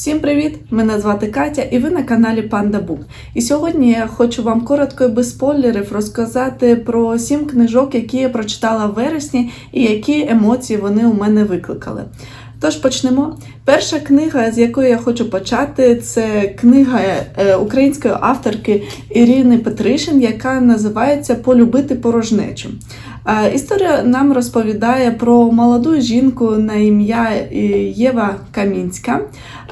Всім привіт! Мене звати Катя і ви на каналі Panda Book. І сьогодні я хочу вам коротко і без спойлерів розказати про сім книжок, які я прочитала в вересні, і які емоції вони у мене викликали. Тож почнемо. Перша книга, з якої я хочу почати, це книга е, української авторки Ірини Петришин, яка називається Полюбити порожнечу. Е, Історія нам розповідає про молоду жінку на ім'я е, Єва Камінська,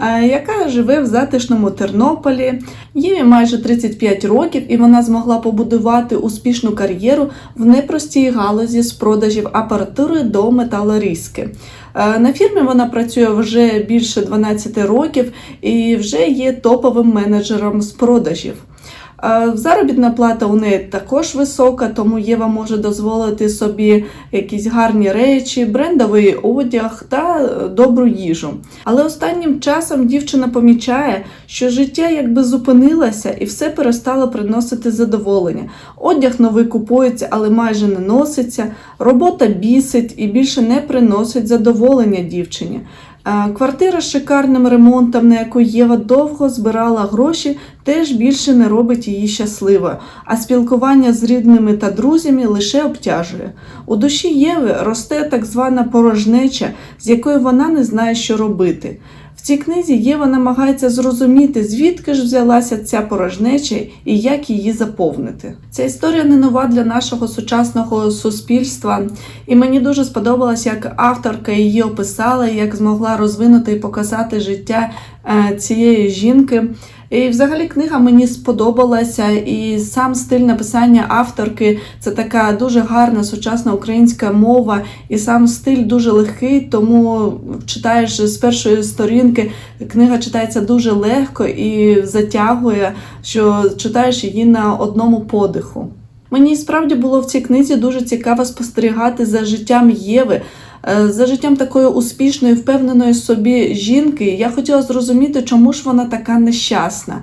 е, яка живе в затишному Тернополі. Їй майже 35 років, і вона змогла побудувати успішну кар'єру в непростій галузі з продажів апаратури до металорізки. На фірмі вона працює вже більше 12 років і вже є топовим менеджером з продажів. Е, Заробітна плата у неї також висока, тому Єва може дозволити собі якісь гарні речі, брендовий одяг та е, добру їжу. Але останнім часом дівчина помічає, що життя якби зупинилося і все перестало приносити задоволення. Одяг новий купується, але майже не носиться, робота бісить і більше не приносить задоволення дівчині. Е, Квартира з шикарним ремонтом, на яку Єва довго збирала гроші, теж більше не робить її щасливою, а спілкування з рідними та друзями лише обтяжує. У душі Єви росте так звана порожнеча, з якою вона не знає, що робити. В цій книзі Єва намагається зрозуміти, звідки ж взялася ця порожнеча і як її заповнити. Ця історія не нова для нашого сучасного суспільства, і мені дуже сподобалось, як авторка її описала, як змогла розвинути і показати життя е, цієї жінки. І взагалі книга мені сподобалася, і сам стиль написання авторки це така дуже гарна сучасна українська мова, і сам стиль дуже легкий, тому читаєш з першої сторінки, книга читається дуже легко і затягує, що читаєш її на одному подиху. Мені справді було в цій книзі дуже цікаво спостерігати за життям Єви. Е, За життям такої успішної, впевненої собі жінки, я хотіла зрозуміти, чому ж вона така нещасна.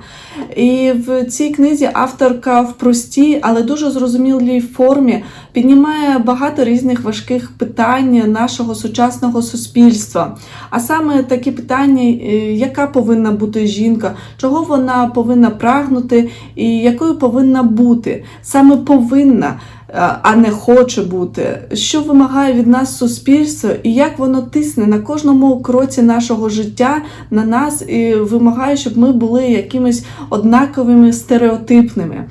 І в цій книзі авторка в простій, але дуже зрозумілій формі піднімає багато різних важких питань нашого сучасного суспільства. А саме такі питання, е, яка повинна бути жінка, чого вона повинна прагнути і якою повинна бути. Саме повинна а не хоче бути, що вимагає від нас суспільство, і як воно тисне на кожному кроці нашого життя на нас і вимагає, щоб ми були якимись однаковими стереотипними.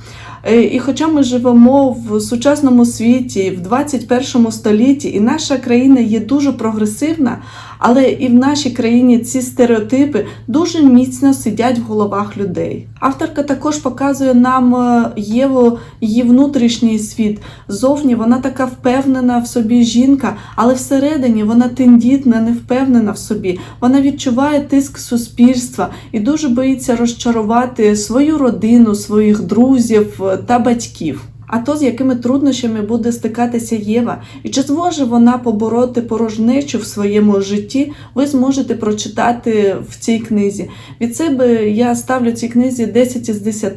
Е, І хоча ми живемо в сучасному світі, в 21 столітті, і наша країна є дуже прогресивна, але і в нашій країні ці стереотипи дуже міцно сидять в головах людей. Авторка також показує нам е, Єву, її внутрішній світ. Зовні вона така впевнена в собі жінка, але всередині вона тендітна, не впевнена в собі. Вона відчуває тиск суспільства і дуже боїться розчарувати свою родину, своїх друзів е, та батьків. А то з якими труднощами буде стикатися Єва, і чи зможе вона побороти порожнечу в своєму житті, ви зможете прочитати в цій книзі. Від себе я ставлю цій книзі 10 із 10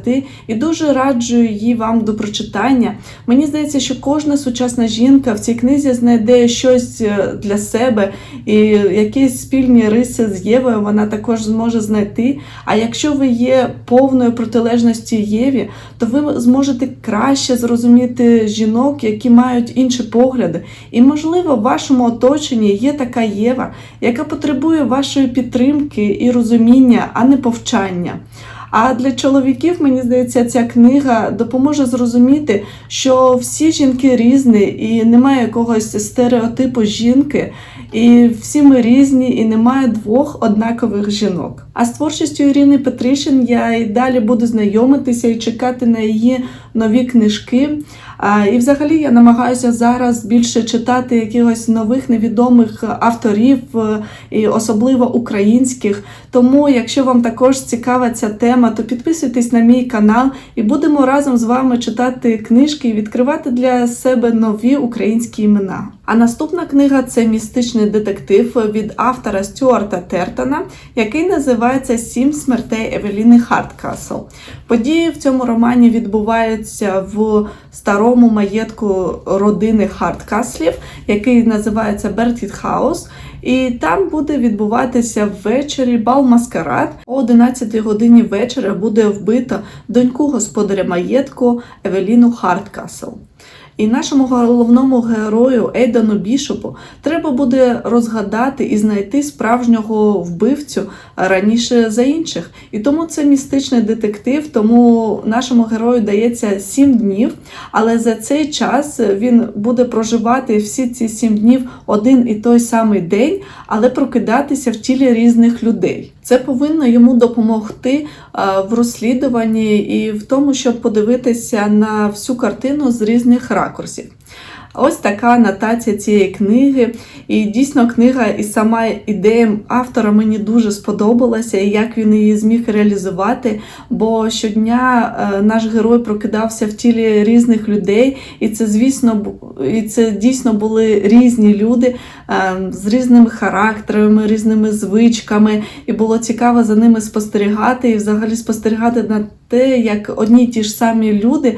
і дуже раджу її вам до прочитання. Мені здається, що кожна сучасна жінка в цій книзі знайде щось е, для себе, і якісь спільні риси з Євою вона також зможе знайти. А якщо ви є повною протилежністю Єві, то ви зможете краще зрозуміти жінок, які мають інші погляди. І, можливо, в вашому оточенні є така Єва, яка потребує вашої підтримки і розуміння, а не повчання. А для чоловіків, мені здається, ця книга допоможе зрозуміти, що всі жінки різні, і немає якогось стереотипу жінки, і всі ми різні, і немає двох однакових жінок. А з творчістю Ірини Петришин я і далі буду знайомитися і чекати на її нові книжки. І взагалі я намагаюся зараз більше читати якихось нових невідомих авторів, е, і особливо українських. Тому, якщо вам також цікава ця тема, то підписуйтесь на мій канал і будемо разом з вами читати книжки і відкривати для себе нові українські імена. А наступна книга це містичний детектив від автора Стюарта Тертона, який називається Сім смертей Евеліни Харткасл. Події в цьому романі відбуваються в старому маєтку родини Харткаслів, який називається Бертіт Хаус. І там буде відбуватися ввечері бал маскарад. О 11 годині вечора буде вбито доньку господаря маєтку Евеліну Харткасл. І нашому головному герою Ейдану Бішопу треба буде розгадати і знайти справжнього вбивцю раніше за інших. І тому це містичний детектив, тому нашому герою дається 7 днів, але за цей час він буде проживати всі ці 7 днів один і той самий день, але прокидатися в тілі різних людей. Це повинно йому допомогти в розслідуванні і в тому, щоб подивитися на всю картину з різних ракурсів. Ось така анотація цієї книги. І дійсно книга і сама ідея автора мені дуже сподобалася, і як він її зміг реалізувати. Бо щодня е, наш герой прокидався в тілі різних людей, і це, звісно, і це дійсно були різні люди е, з різними характерами, різними звичками. І було цікаво за ними спостерігати і взагалі спостерігати на те, як одні й ті ж самі люди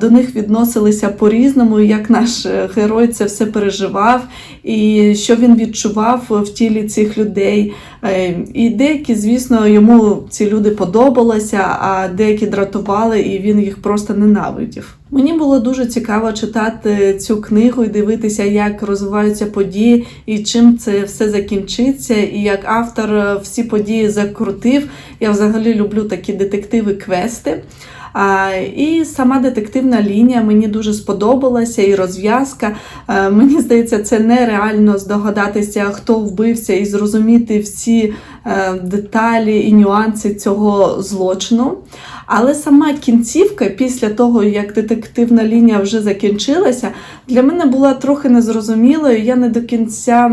до них відносилися по-різному, як наш е, герой це все переживав, і що він відчував в тілі цих людей. Е, І деякі, звісно, йому ці люди подобалися, а деякі дратували, і він їх просто ненавидів. Мені було дуже цікаво читати цю книгу і дивитися, як розвиваються події і чим це все закінчиться, і як автор е, всі події закрутив. Я взагалі люблю такі детективи-квести. А, і сама детективна лінія мені дуже сподобалася, і розв'язка. Е, Мені здається, це нереально здогадатися, хто вбився, і зрозуміти всі е, деталі і нюанси цього злочину. Але сама кінцівка, після того, як детективна лінія вже закінчилася, для мене була трохи незрозумілою. Я не до кінця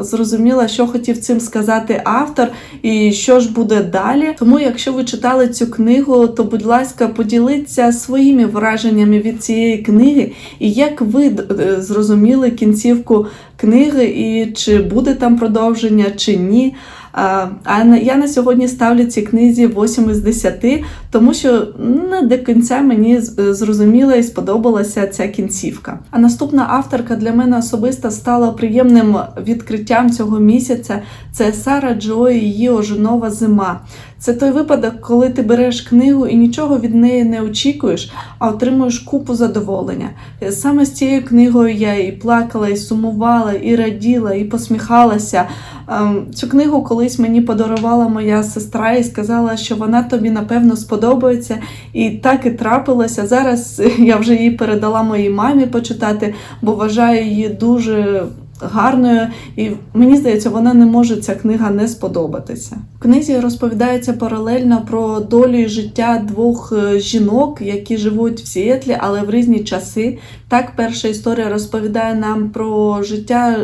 зрозуміла, що хотів цим сказати автор і що ж буде далі. Тому, якщо ви читали цю книгу, то будь ласка, поділіться своїми враженнями від цієї книги, і як ви е, зрозуміли кінцівку книги, і чи буде там продовження, чи ні. А я на сьогодні ставлю цій книзі 8 із 10, тому що не до кінця мені зрозуміла і сподобалася ця кінцівка. А наступна авторка для мене особисто стала приємним відкриттям цього місяця. Це Сара Джо і її ожинова зима. Це той випадок, коли ти береш книгу і нічого від неї не очікуєш, а отримуєш купу задоволення. Е, Саме з цією книгою я і плакала, і сумувала, і раділа, і посміхалася. Ем, Цю книгу колись мені подарувала моя сестра і сказала, що вона тобі напевно сподобається. І так і трапилося. Зараз я вже її передала моїй мамі почитати, бо вважаю її дуже гарною, і мені здається, вона не може ця книга не сподобатися. В книзі розповідається паралельно про долю і життя двох е, жінок, які живуть в Сіетлі, але в різні часи. Так, перша історія розповідає нам про життя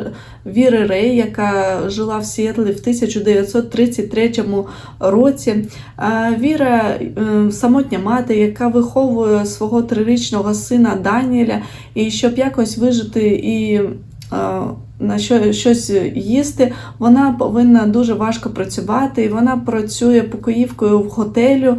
Віри Рей, яка жила в Сіетлі в 1933 році. Віра е, самотня мати, яка виховує свого трирічного сина Даніеля, і щоб якось вижити і е, на що щось їсти, вона повинна дуже важко працювати, і вона працює покоївкою в готелю. Е,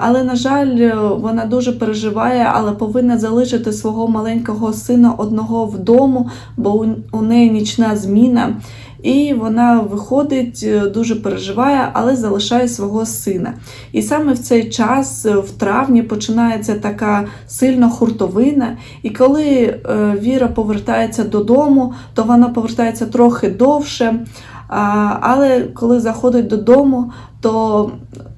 Але, на жаль, вона дуже переживає, але повинна залишити свого маленького сина одного вдому, бо у неї нічна зміна. І вона виходить, е, дуже переживає, але залишає свого сина. І саме в цей час, е, в травні, починається така сильна хуртовина. І коли е, Віра повертається додому, то вона повертається трохи довше. Але коли заходить додому, то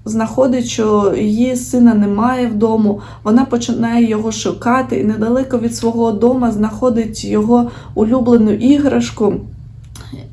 знаходить, що її сина немає вдому. Вона починає його шукати і недалеко від свого дому знаходить його улюблену іграшку.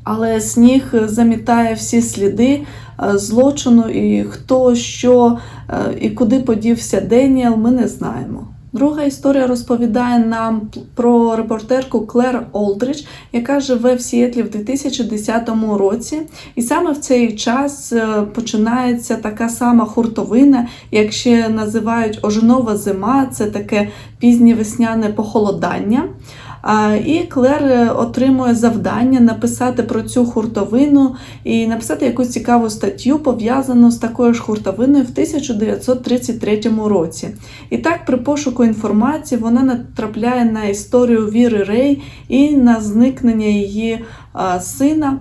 Але сніг замітає всі сліди е, злочину, і хто що е, і куди подівся Деніел, ми не знаємо. Друга історія розповідає нам про репортерку Клер Олдрич, яка живе в Сіетлі в 2010 році. І саме в цей час е, починається така сама хуртовина, як ще називають оженова зима, це таке пізнє весняне похолодання. І Клер е, отримує завдання написати про цю хуртовину і написати якусь цікаву статтю, пов'язану з такою ж хуртовиною в 1933 році. І так, при пошуку інформації вона натрапляє на історію Віри Рей і на зникнення її сина.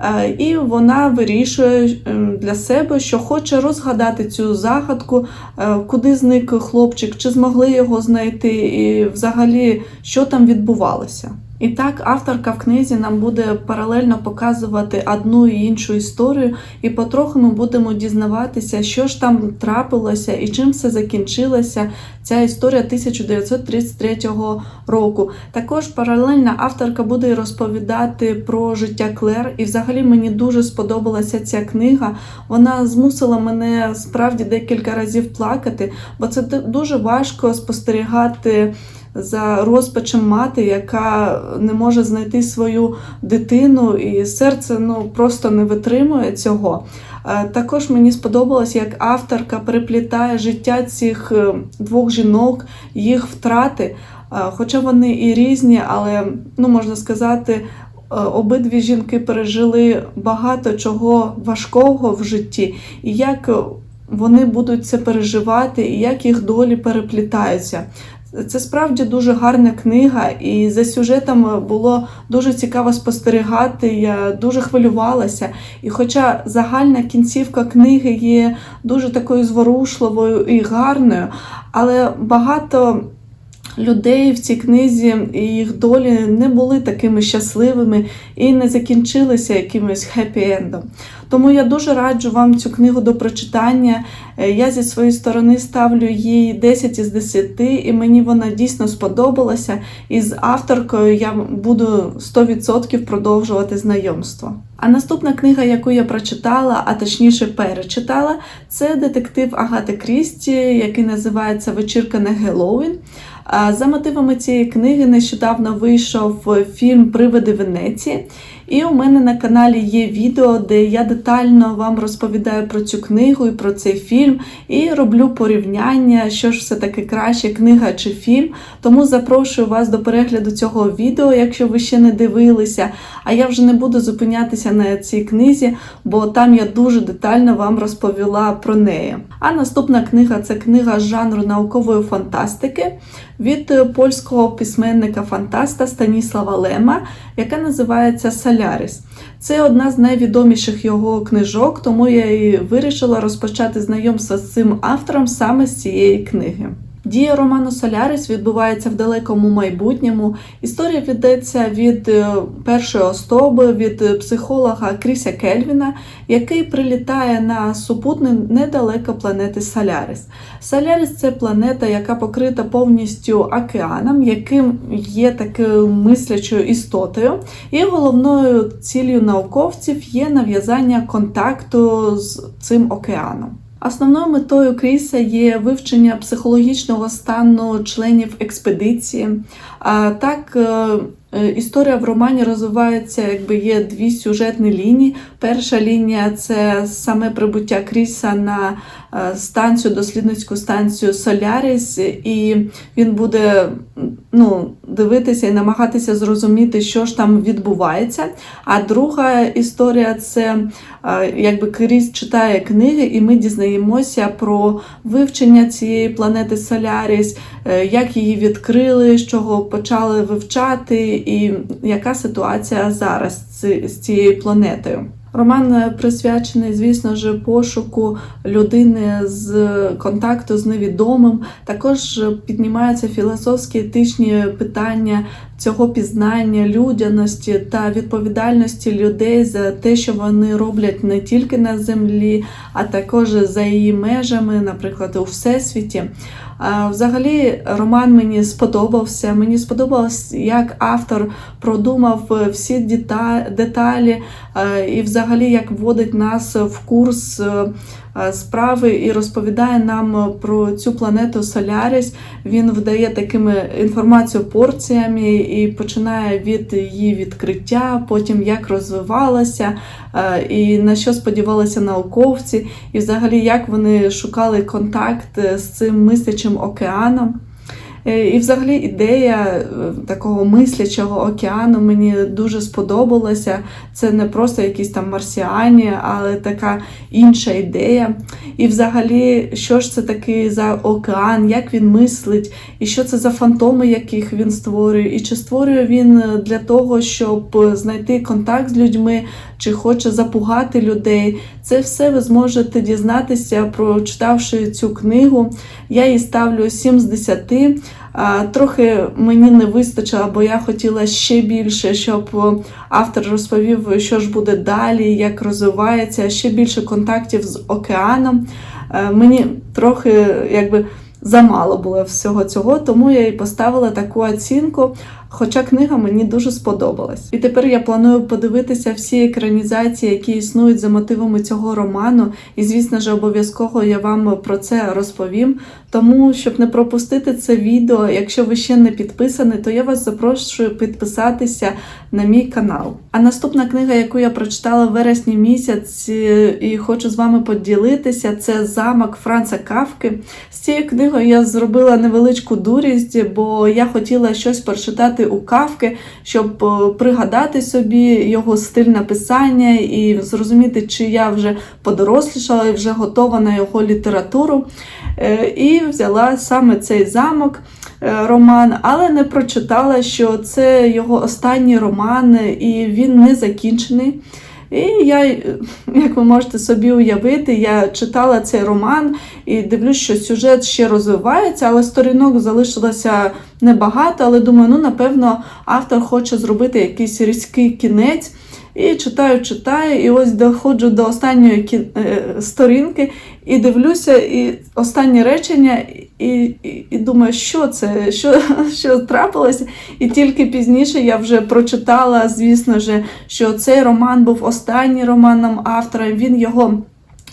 Е, І вона вирішує ем, для себе, що хоче розгадати цю загадку, е, куди зник хлопчик, чи змогли його знайти, і взагалі що там відбувалося. І так авторка в книзі нам буде паралельно показувати одну і іншу історію, і потроху ми будемо дізнаватися, що ж там трапилося і чим все закінчилося. Ця історія 1933 року. Також паралельно авторка буде розповідати про життя Клер, і взагалі мені дуже сподобалася ця книга. Вона змусила мене справді декілька разів плакати, бо це дуже важко спостерігати за розпачем мати, яка не може знайти свою дитину, і серце ну просто не витримує цього. Е, Також мені сподобалось, як авторка переплітає життя цих е, двох жінок, їх втрати. Е, Хоча вони і різні, але ну можна сказати, обидві жінки пережили багато чого важкого в житті, і як вони будуть це переживати, і як їх долі переплітаються. Це справді дуже гарна книга, і за сюжетом було дуже цікаво спостерігати. Я дуже хвилювалася. І хоча загальна кінцівка книги є дуже такою зворушливою і гарною, але багато людей в цій книзі і їх долі не були такими щасливими і не закінчилися якимось хеппі-ендом. Тому я дуже раджу вам цю книгу до прочитання. Е, Я зі своєї сторони ставлю їй 10 із 10, і мені вона дійсно сподобалася. І з авторкою я буду 100% продовжувати знайомство. А наступна книга, яку я прочитала, а точніше перечитала, це детектив Агати Крісті, який називається Вечірка на Геловін. За мотивами цієї книги нещодавно вийшов фільм Привиди Венеції. І у мене на каналі є відео, де я детально вам розповідаю про цю книгу і про цей фільм, і роблю порівняння, що ж все-таки краще, книга чи фільм. Тому запрошую вас до перегляду цього відео, якщо ви ще не дивилися. А я вже не буду зупинятися на цій книзі, бо там я дуже детально вам розповіла про неї. А наступна книга це книга жанру наукової фантастики від польського письменника-фантаста Станіслава Лема, яка називається Соляріс. Це одна з найвідоміших його книжок, тому я і вирішила розпочати знайомство з цим автором саме з цієї книги. Дія роману Солярис відбувається в далекому майбутньому. Історія ведеться від е, першої особи, від е, психолога Кріся Кельвіна, який прилітає на супутник недалеко планети Солярис. Солярис це планета, яка покрита повністю океаном, яким є такою мислячою істотою. І головною ціллю науковців є нав'язання контакту з цим океаном. Основною метою Кріса є вивчення психологічного стану членів експедиції. А так, е, е, історія в романі розвивається, якби є дві сюжетні лінії. Перша лінія це саме прибуття Кріса на е, станцію, дослідницьку станцію Соляріс, і він буде ну, дивитися і намагатися зрозуміти, що ж там відбувається. А друга історія це якби Кріс читає книги, і ми дізнаємося про вивчення цієї планети Соляріс, е, як її відкрили, з чого почали вивчати, і яка ситуація зараз з цією планетою. Роман е, присвячений, звісно ж, пошуку людини з контакту з невідомим. Також піднімаються філософські етичні питання цього пізнання, людяності та відповідальності людей за те, що вони роблять не тільки на землі, а також за її межами, наприклад, у всесвіті. Взагалі, роман мені сподобався. Мені сподобалось, як автор продумав е, всі деталі, е, і взагалі як вводить нас в курс е, справи і розповідає нам про цю планету Соляріс. Він видає такими інформацію порціями і починає від її відкриття, потім як розвивалася, е, і на що сподівалися науковці, і взагалі як вони шукали контакт з цим мислячим океаном. Е, І взагалі ідея е, такого мислячого океану мені дуже сподобалася. Це не просто якісь там марсіані, але така інша ідея. І взагалі, що ж це такий за океан, як він мислить, і що це за фантоми, яких він створює, і чи створює він для того, щоб знайти контакт з людьми, чи хоче запугати людей. Це все ви зможете дізнатися, прочитавши цю книгу. Я їй ставлю 7 з 10. Трохи мені не вистачило, бо я хотіла ще більше, щоб автор розповів, що ж буде далі, як розвивається, ще більше контактів з океаном. Е, Мені трохи якби замало було всього цього, тому я і поставила таку оцінку. Хоча книга мені дуже сподобалась. І тепер я планую подивитися всі екранізації, які існують за мотивами цього роману. І, звісно ж, обов'язково я вам про це розповім. Тому, щоб не пропустити це відео, якщо ви ще не підписані, то я вас запрошую підписатися на мій канал. А наступна книга, яку я прочитала в вересні місяць і хочу з вами поділитися, це замок Франца Кавки. З цією книгою я зробила невеличку дурість, бо я хотіла щось прочитати у Кавки, щоб е, пригадати собі його стиль написання і зрозуміти, чи я вже подорослішала і вже готова на його літературу. Е, І взяла саме цей замок. е, Роман, але не прочитала, що це його останній роман, і він не закінчений. І я, е, як ви можете собі уявити, я читала цей роман і дивлюсь, що сюжет ще розвивається, але сторінок залишилося небагато. Але думаю, ну напевно, автор хоче зробити якийсь різкий кінець. І читаю, читаю, і ось доходжу до останньої кі- е, сторінки і дивлюся, і останнє речення, і, і, і думаю, що це, що, що трапилося. І тільки пізніше я вже прочитала, звісно ж, що цей роман був останній романом автора. Він його.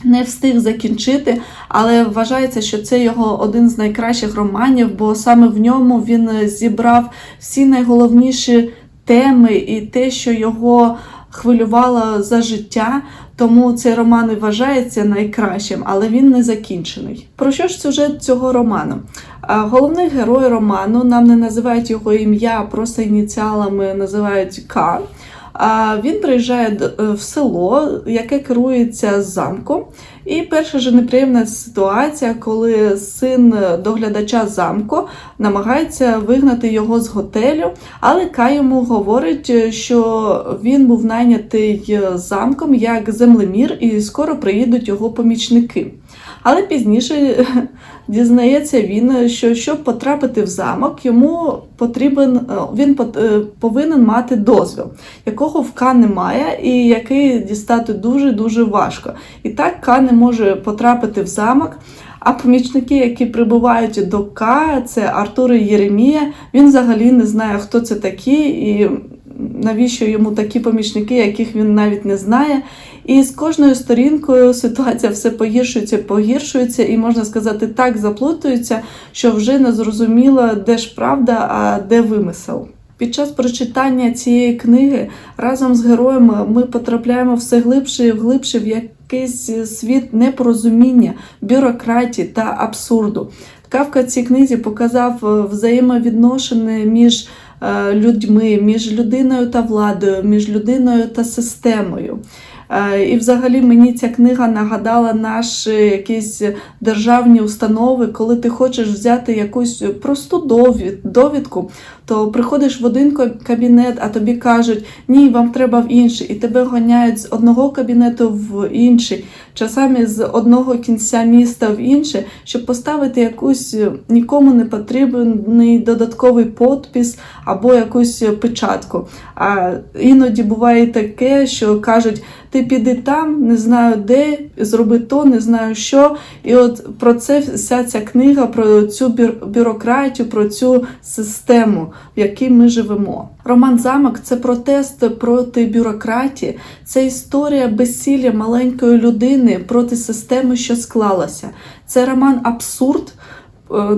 Не встиг закінчити, але вважається, що це його один з найкращих романів, бо саме в ньому він зібрав всі найголовніші теми і те, що його хвилювало за життя. Тому цей роман і вважається найкращим, але він не закінчений. Про що ж сюжет цього роману? Головний герой роману нам не називають його ім'я, просто ініціалами називають К. А Він приїжджає в село, яке керується замком. І перша ж неприємна ситуація, коли син доглядача замку намагається вигнати його з готелю, але Кай йому говорить, що він був найнятий замком як землемір, і скоро приїдуть його помічники. Але пізніше дізнається він, що щоб потрапити в замок, йому потрібен е, він е, повинен мати дозвіл, якого в К немає, і який дістати дуже дуже важко. І так К не може потрапити в замок. А помічники, які прибувають до К, це Артур і Єремія. Він взагалі не знає, хто це такі, і навіщо йому такі помічники, яких він навіть не знає. І з кожною сторінкою ситуація все погіршується, погіршується, і можна сказати, так заплутується, що вже не зрозуміло, де ж правда, а де вимисел. Під час прочитання цієї книги разом з героями ми потрапляємо все глибше і глибше в якийсь світ непорозуміння, бюрократії та абсурду. Кавка в цій книзі показав е, взаємовідношення між людьми, між людиною та владою, між людиною та системою. Е, І взагалі мені ця книга нагадала наші якісь державні установи, коли ти хочеш взяти якусь просту довід, довідку, то приходиш в один кабінет, а тобі кажуть, ні, вам треба в інший, і тебе гоняють з одного кабінету в інший, часами з одного кінця міста в інше, щоб поставити якусь нікому не потрібний додатковий подпис або якусь печатку. А іноді буває таке, що кажуть, ти піди там, не знаю де, зроби то, не знаю що. І от про це вся ця книга, про цю бюр- бюрократію, про цю систему, в якій ми живемо. Роман Замок це протест проти бюрократії, це історія безсілля маленької людини проти системи, що склалася. Це роман абсурд.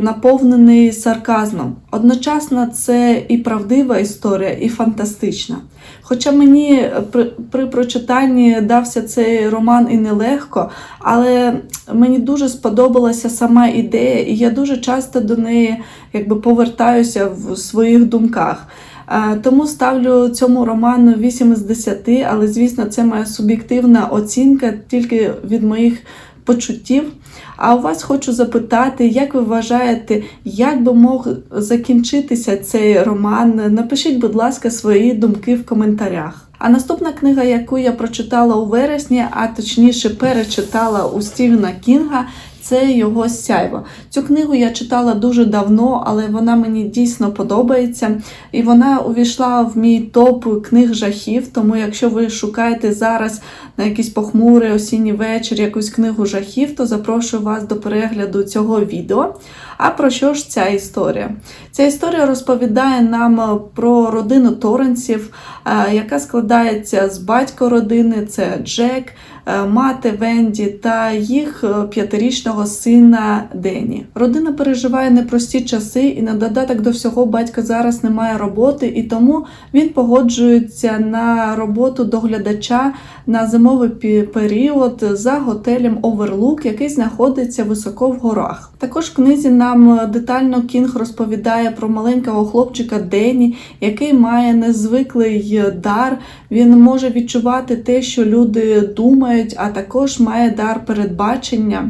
Наповнений сарказмом. Одночасно це і правдива історія, і фантастична. Хоча мені при, при прочитанні дався цей роман і нелегко, але мені дуже сподобалася сама ідея, і я дуже часто до неї якби повертаюся в своїх думках. Е, Тому ставлю цьому роману 8 із 10, але звісно, це моя суб'єктивна оцінка тільки від моїх почуттів. А у вас хочу запитати, як ви вважаєте, як би мог закінчитися цей роман? Напишіть, будь ласка, свої думки в коментарях. А наступна книга, яку я прочитала у вересні, а точніше перечитала у Стівена Кінга, це його сяйво. Цю книгу я читала дуже давно, але вона мені дійсно подобається. І вона увійшла в мій топ книг жахів. Тому, якщо ви шукаєте зараз на якийсь похмурий осінній вечір якусь книгу жахів, то запрошую вас до перегляду цього відео. А про що ж ця історія? Ця історія розповідає нам про родину Торренсів, е, яка складається з батька родини, це Джек, е, мати Венді та їх е, п'ятирічного сина Дені. Родина переживає непрості часи, і на додаток до всього батька зараз не має роботи, і тому він погоджується на роботу доглядача на зимовий період за готелем Оверлук, який знаходиться високо в горах. Також в книзі нам детально Кінг розповідає про маленького хлопчика Дені, який має незвиклий дар. Він може відчувати те, що люди думають, а також має дар передбачення.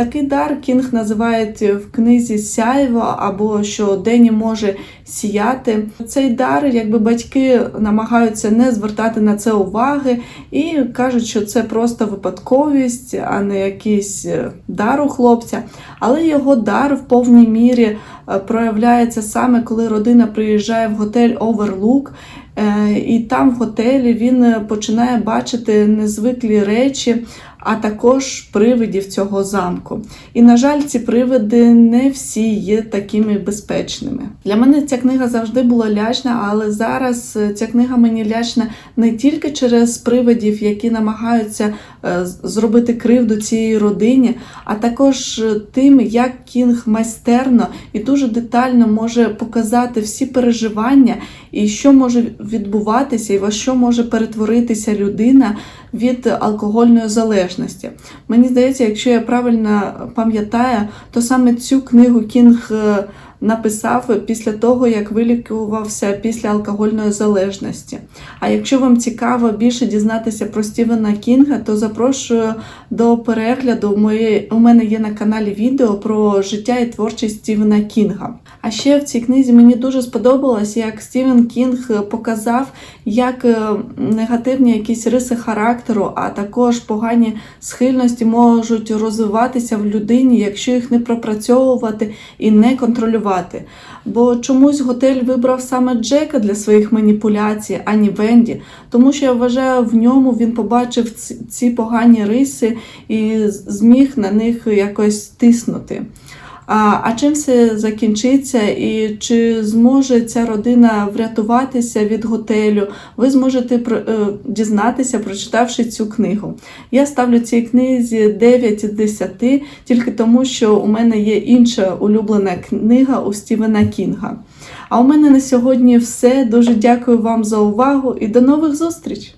Такий дар Кінг називає в книзі сяйво або що Дені може сіяти. Цей дар, якби батьки намагаються не звертати на це уваги і кажуть, що це просто випадковість, а не якийсь е, дар у хлопця. Але його дар в повній мірі е, проявляється саме коли родина приїжджає в готель Оверлук. Е, І там в готелі він починає бачити незвиклі речі, а також привидів цього замку. І, на жаль, ці привиди не всі є такими безпечними. Для мене ця книга завжди була лячна, але зараз е, ця книга мені лячна не тільки через привидів, які намагаються е, зробити кривду цій родині, а також е, тим, як Кінг майстерно і дуже детально може показати всі переживання і що може відбуватися, і во що може перетворитися людина від алкогольної залежності. Мені здається, якщо я правильно пам'ятаю, то саме цю книгу Кінг е, написав після того, як вилікувався після алкогольної залежності. А якщо вам цікаво більше дізнатися про Стівена Кінга, то запрошую до перегляду. У мене є на каналі відео про життя і творчість Стівена Кінга. А ще в цій книзі мені дуже сподобалось, як Стівен Кінг показав, як е, негативні якісь риси характеру, а також погані схильності можуть розвиватися в людині, якщо їх не пропрацьовувати і не контролювати. Бо чомусь готель вибрав саме Джека для своїх маніпуляцій, а не Венді. Тому що я вважаю, в ньому він побачив ці погані риси і зміг на них якось тиснути. А, чим все закінчиться, і чи зможе ця родина врятуватися від готелю? Ви зможете е, дізнатися, прочитавши цю книгу. Я ставлю цій книзі 9 з 10, тільки тому, що у мене є інша улюблена книга у Стівена Кінга. А у мене на сьогодні все. Дуже дякую вам за увагу і до нових зустріч!